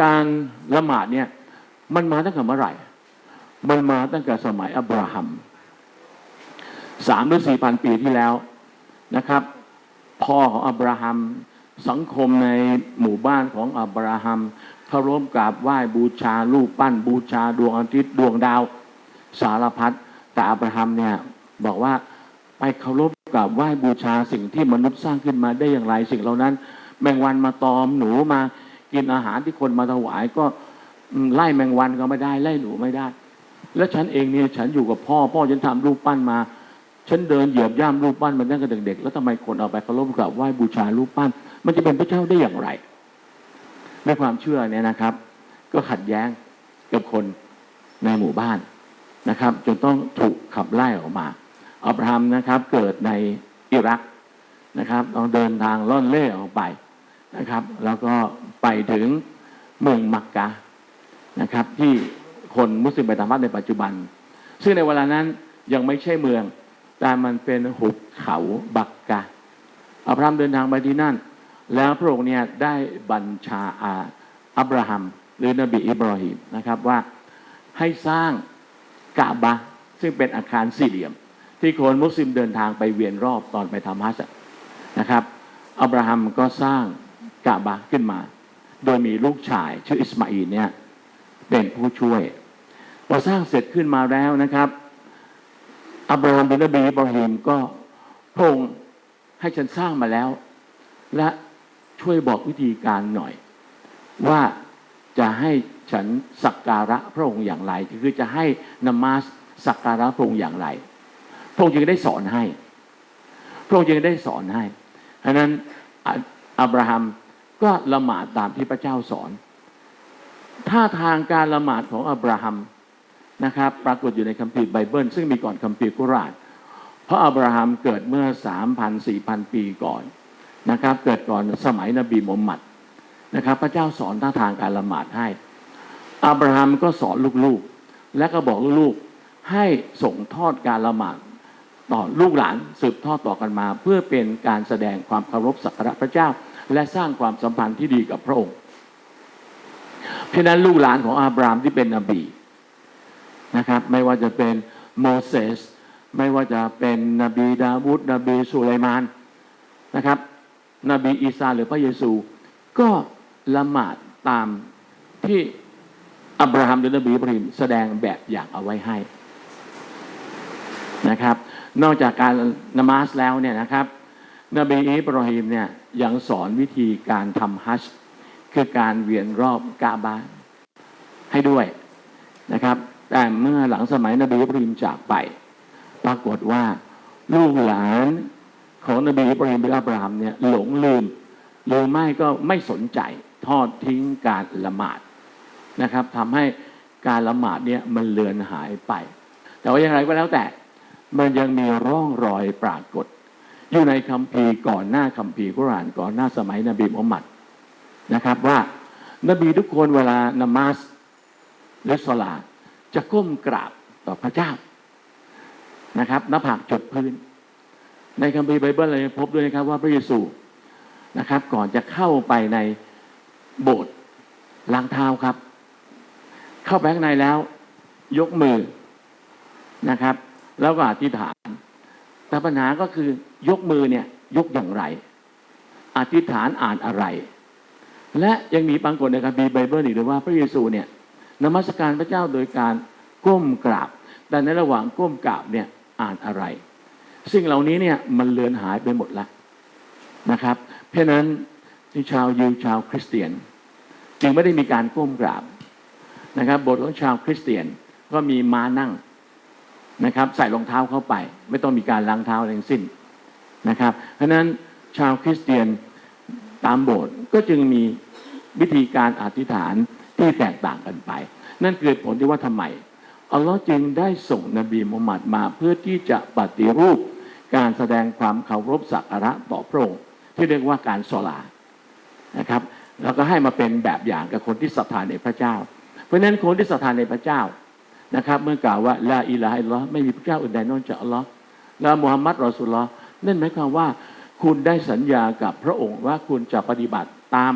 การละหมาดเนี่ยมันมาตั้งแต่เมื่อไหร่ มันมาตั้งแต่สมัยอับราฮัมสามหรือสี่พันปีที่แล้วนะครับ พ่อของอับราฮัมสังคมในหมู่บ้านของอับราฮัมเคารพกราบไหว้บูชารูปปั้น บูชาดวงอาทิตย์ดวงดาว สารพัดแต่อับราฮัมเนี่ยบอกว่าไปเคารพกราบไหว้บูชาสิ่งที่มนุษย์สร้างขึ้นมาได้อย่างไรสิ่งเหล่านั้น แมงวันมาตอมหนูมา กินอาหารที่คนมาถวายก็ไล่แมงวันก็ไม่ได้ ไล่หนูไม่ได้ แล้วฉันเองเนี่ยฉันอยู่กับพ่อ พ่อฉันทำรูปปั้นมา ฉันเดินเหยียบย่ำรูปปั้นมาตั้งแต่เด็กๆแล้วทำไมคนเอาไปเคารพกราบไหว้บูชารูปปั้น มันจะเป็นพระเจ้าได้อย่างไรในความเชื่อเนี่ยนะครับ ก็ขัดแย้งกับคนในหมู่บ้านนะครับจนต้องถูกขับไล่ออกมาอับราฮัมนะครับ เกิดในอิรักนะครับต้องเดินทางล่อนเล่ออกไป นะครับ แล้วก็ไปถึงเมืองมักกะนะครับ ที่คนมุสลิมไปทำวัดในปัจจุบัน ซึ่งในเวลานั้นยังไม่ใช่เมือง แต่มันเป็นหุบเขาบักกะอับราฮัมเดินทางไปที่นั่น แล้วพระองค์เนี่ยได้บัญชาอาอับราฮัมหรือนบีอิบราฮิมนะครับว่าให้สร้างกะบะซึ่งเป็นอาคารสี่เหลี่ยม ที่คนมุสลิมเดินทางไปเวียนรอบตอนไปทำฮัจญ์นะครับอับราฮัมก็สร้าง กะบะขึ้นมา โดยมีลูกชายชื่ออิสมาอีเนี่ยเป็นผู้ช่วยพอสร้างเสร็จขึ้นมาแล้วนะครับ อับราฮัมเป็นนบีบราฮิมก็พรงให้ฉันสร้างมาแล้ว และช่วยบอกวิธีการหน่อย ว่าจะให้ฉันสักการะพระองค์อย่างไร คือจะให้นมาสสักการะพระองค์อย่างไร พระองค์จึงได้สอนให้ พระองค์จึงได้สอนให้ฉะนั้นออับราฮัม ก็ละหมาดตามที่พระเจ้าสอนท่าทางการละหมาดของอับราฮัมนะครับปรากฏอยู่ในคัมภีร์ไบเบิล ซึ่งมีก่อนคัมภีร์กุรานเพราะอับราฮัมเกิดเมื่อ 3,000 4,000 ปีก่อนนะครับ เกิดก่อนสมัยนบีมุฮัมมัดนะครับ พระเจ้าสอนท่าทางการละหมาดให้อับราฮัมก็สอนลูกๆ และก็บอกลูกๆให้ส่งทอดการละหมาดต่อลูกหลานสืบทอดต่อกันมา เพื่อเป็นการแสดงความเคารพสักการะพระเจ้า และสร้างความสัมพันธ์ที่ดีกับพระองค์ เพราะนั้นลูกหลานของอับราฮัมที่เป็นนบีนะครับ ไม่ว่าจะเป็นโมเสสไม่ว่าจะเป็นนบีดาวุดนบีสุไลมานนะครับ นบีอีสาหรือพระเยซู ก็ละหมาดตามที่อับราฮัมหรือนบีอิบริมแสดงแบบอย่างเอาไว้ให้นะครับ นอกจากการนมาสแล้วเนี่ยนะครับ นบีอิบราฮิมเนี่ยยังสอนวิธีการทำฮัจคือการเวียนรอบกาบาให้ด้วยนะครับ แต่เมื่อหลังสมัยนบีอิบราฮิมจากไป ปรากฏว่าลูกหลานของนบีอิบราฮิมหรืออับราฮัมเนี่ยหลงลืมหรือไม่ก็ไม่สนใจทอดทิ้งการละหมาดนะครับทำให้การละหมาดเนี่ยมันเลือนหายไป แต่ว่าอย่างไรก็แล้วแต่ มันยังมีร่องรอยปรากฏ อยู่ในคัมภีร์ก่อนหน้าคัมภีร์กุรอานก่อนหน้าสมัยนบีมุฮัมมัดนะครับว่า นบีทุกคนเวลานมาสหรือสลาจะก้มกราบต่อพระเจ้านะครับหน้าผากจดพื้น ในคัมภีร์ไบเบิลเรายังพบด้วยนะครับว่าพระเยซูนะครับ ก่อนจะเข้าไปในโบสถ์ล้างเท้าครับ เข้าไปข้างในแล้ว ยกมือนะครับ แล้วก็อธิษฐาน แต่ปัญหาก็คือยกมือเนี่ยยกอย่างไร อธิษฐานอ่านอะไร และยังมีปรากฏในคัมภีร์ไบเบิลอีกด้วยว่าพระเยซูเนี่ยนมัสการพระเจ้าโดยการก้มกราบ แต่ในระหว่างก้มกราบเนี่ยอ่านอะไร สิ่งเหล่านี้เนี่ยมันเลือนหายไปหมดแล้วนะครับ เพราะนั้นที่ชาวยิวชาวคริสเตียน จึงไม่ได้มีการก้มกราบนะครับบทของชาวคริสเตียนก็มีม้านั่ง นะครับ ใส่รองเท้าเข้าไป ไม่ต้องมีการล้างเท้าอะไรทั้งสิ้นนะครับ เพราะฉะนั้นชาวคริสเตียนตามโบสถ์ก็จึงมีวิธีการอธิษฐานที่แตกต่างกันไป นั่นคือผลที่ว่าทำไมอัลลอฮ์จึงได้ส่งนบีมุฮัมมัดมาเพื่อที่จะปฏิรูปการแสดงความเคารพสักการะต่อพระองค์ที่เรียกว่าการสลานะครับแล้วก็ให้มาเป็นแบบอย่างกับคนที่ศรัทธาในพระเจ้า เพราะฉะนั้นคนที่ศรัทธาในพระเจ้า นะครับ เมื่อกล่าวว่าลาอิลาฮะอิลลอฮ์ไม่มีพระเจ้าอื่นใดนอกจากอัลลอฮ์และมุฮัมมัดรอสุลลอฮ์นั่นหมายความว่า คุณได้สัญญากับพระองค์ว่าคุณจะปฏิบัติตาม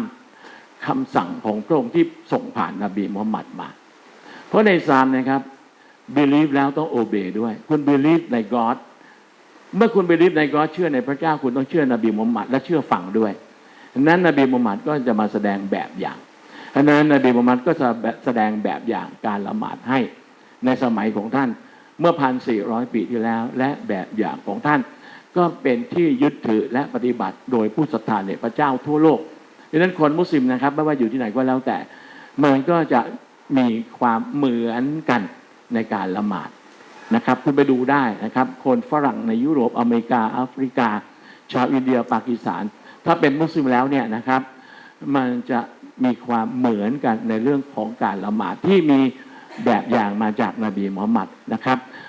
คำสั่งของพระองค์ที่ส่งผ่านนบีมุฮัมมัดมา เพราะในอิสลามนะครับ believe แล้วต้อง obey ด้วย คุณ believe ใน God เมื่อคุณ believe ใน God เชื่อในพระเจ้าคุณต้องเชื่อนบีมุฮัมมัดและเชื่อฟังด้วยนั้นนบีมุฮัมมัดก็จะมาแสดงแบบอย่างฉะนั้นนบีมุฮัมมัดก็จะแสดงแบบอย่างการละหมาดให้ ในสมัยของท่านเมื่อพันสี่ร้อยปีที่แล้ว และแบบอย่างของท่าน ก็เป็นที่ยึดถือและปฏิบัติโดยผู้ศรัทธาในพระเจ้าทั่วโลกดังนั้นคนมุสลิมนะครับ ไม่ว่าอยู่ที่ไหนก็แล้วแต่มันก็จะมีความเหมือนกันในการละหมาดนะครับ คุณไปดูได้นะครับ คนฝรั่งในยุโรปอเมริกาแอฟริกา ชาวอินเดียปากีสถาน ถ้าเป็นมุสลิมแล้วเนี่ยนะครับ มันจะมีความเหมือนกันในเรื่องของการละหมาดที่มี แบบอย่างมาจากนบีมุฮัมมัดนะครับ